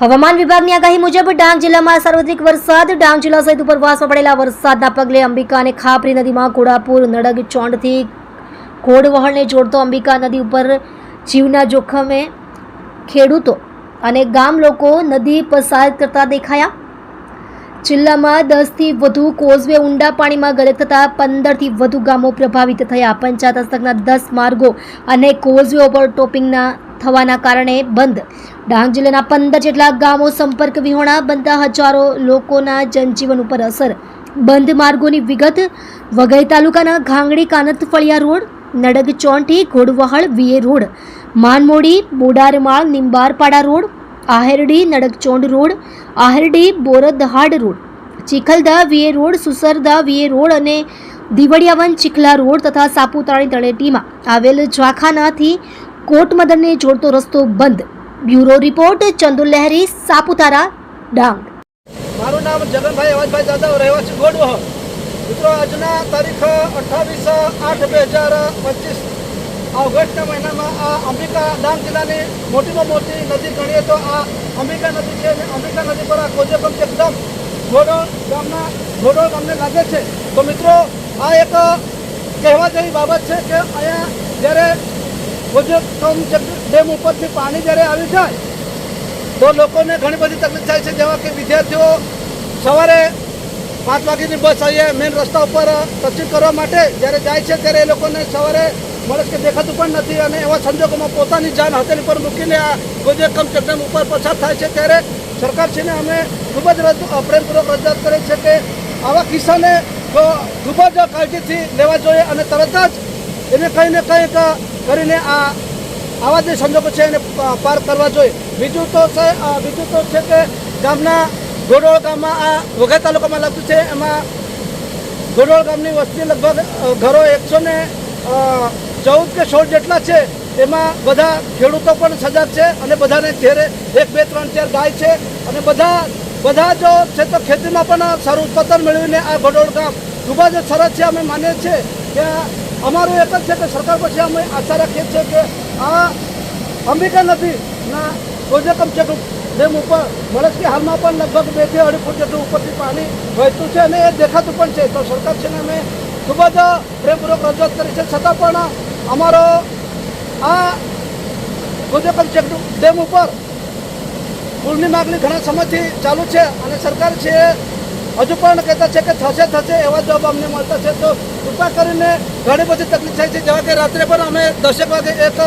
હવામાન વિભાગની આગાહી મુજબ, ડાંગ જિલ્લામાં સાર્વત્રિક વરસાદ, ડાંગ જિલ્લા સહિત ઉપરવાસમાં પડેલા વરસાદના પગલે અંબિકા અને ખાપરી નદીમાં ઘોડાપુર, નડગ ચોંડથી ઘોડવહળને જોડતો અંબિકા નદી ઉપર જીવના જોખમે ખેડૂતો અને ગામ લોકો નદી પસાર કરતા દેખાયા. જિલ્લામાં દસથી વધુ કોઝવે ઊંડા પાણીમાં ગરક થતાં પંદરથી વધુ ગામો પ્રભાવિત થયા. પંચાયત હસ્તકના દસ માર્ગો અને કોઝવે ઓવર ટોપિંગના થવાના કારણે બંધ. ડાંગ જિલ્લાના પંદર જેટલા ગામો સંપર્ક વિહોણા બનતા હજારો લોકોના જનજીવન ઉપર અસર. બંધ માર્ગોની વિગત વઘઈ તાલુકાના ઘાંગડી કાનત ફળિયા road, Nadag Chonti, Ghodvahal, via road, Manmodi, Bodarmal, Nimbarpada road Aherdi Nadakchond road Aherdi Bordahad road Chikhalda via road Susarda VA road અને દીવડિયાવન ચીખલા રોડ તથા સાપુતારાની તળેટીમાં આવેલ ઝાખાનાથી કોટમદરને જોડતો રસ્તો બંધ બ્યુરો રિપોર્ટ ચંદુ લહેરી સાપુતારા ડાંગ મારું નામ જગનભાઈ અવાજભાઈ જાદવ, રહેવાસી ગોડવહ મિત્રો, આજના તારીખ અઠ્ઠાવીસ આઠ બે હજાર પચીસ ઓગસ્ટના મહિનામાં આ અંબિકા ડાંગ જિલ્લાની મોટીમાં મોટી નદી આ અંબિકા નદી છે અને અંબિકા નદી પર આ કોજેકમ એકદમ ઘોડોળ ગામના ઘોડોળ ગામને લાગે છે. તો મિત્રો, આ એક કહેવા જેવી બાબત છે કે અહીંયા જ્યારે કોજેકમ ડેમ ઉપરથી પાણી જ્યારે આવી જાય, તો લોકોને ઘણી બધી તકલીફ થાય છે. જેવા કે વિદ્યાર્થીઓ સવારે પાંચ વાગ્યાની બસ અહીંયા મેઇન રસ્તા ઉપર ટચિંગ કરવા માટે જ્યારે જાય છે, ત્યારે એ લોકોને સવારે મળે કે દેખાતું પણ નથી અને એવા સંજોગોમાં પોતાની જાન હથેળી પર મૂકીને આ ગોજેકમ ચેકડેમ ઉપર પસાર થાય છે. ત્યારે સરકારશ્રીને અમે ખૂબ જ રજૂ પ્રેમપૂર્વક રજૂઆત કરી છે કે આવા કિસ્સાને ખૂબ જ કાળજીથી લેવા જોઈએ અને તરત જ એને કંઈ ને કંઈક કરીને આ, આવા જે સંજોગો છે એને પાર કરવા જોઈએ. બીજું તો છે બીજું તો છે કે ગામના ગોડોળ ગામમાં આ વઘઈ તાલુકામાં લાગતું છે. એમાં ગોડોળ ગામની વસ્તી લગભગ ઘરો એકસો ને ચૌદ કે સોળ જેટલા છે, એમાં બધા ખેડૂતો પણ સજાગ છે અને બધાને ઘેરે એક, બે, ત્રણ, ચાર ગાય છે અને બધા બધા જો છે તો ખેતીમાં પણ સારું ઉત્પાદન મેળવીને આ ભડોળ ગામ ખૂબ જ સરસ છે, અમે માનીએ છીએ કે અમારું એક જ છે કે સરકાર પછી અમે આશા રાખીએ છીએ કે આ અંબિકા નદીના કોજેકમ છે ડેમ ઉપર મળસ્કી હાલમાં પણ લગભગ બેથી અઢી ફૂટ જેટલું ઉપરથી પાણી વહેતું છે અને એ દેખાતું પણ છે. તો સરકાર છે ને અમે ખૂબ જ પ્રેમપૂર્વક રજૂઆત કરી છે. છતાં પણ અમારો આ ચેક ડેમ ઉપર પુલની માગણી ઘણા સમયથી ચાલુ છે અને સરકાર છે, હજુ પણ કહેતા છે કે થશે થશે એવા જવાબ અમને મળતા છે. તો કૃપા કરીને ઘણી બધી તકલીફ થાય છે. જેવા કે રાત્રે પણ અમે દસેક વાગે એક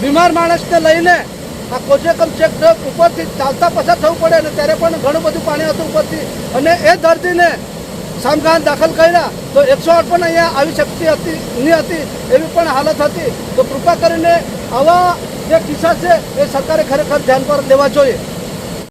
બીમાર માણસને લઈને આ કોજેકમ ચેક ડેમ ઉપરથી ચાલતા પસાર થવું પડે અને ત્યારે પણ ઘણું બધું પાણી હતું ઉપરથી. અને એ દર્દીને સામગાન દાખલ કર્યા તો એકસો આઠ પણ અહીંયા આવી શકતી હતી નહીં હતી એવી પણ હાલત હતી. તો કૃપા કરીને આવા જે કિસ્સા છે એ સરકારે ખરેખર ધ્યાન પર લેવા જોઈએ.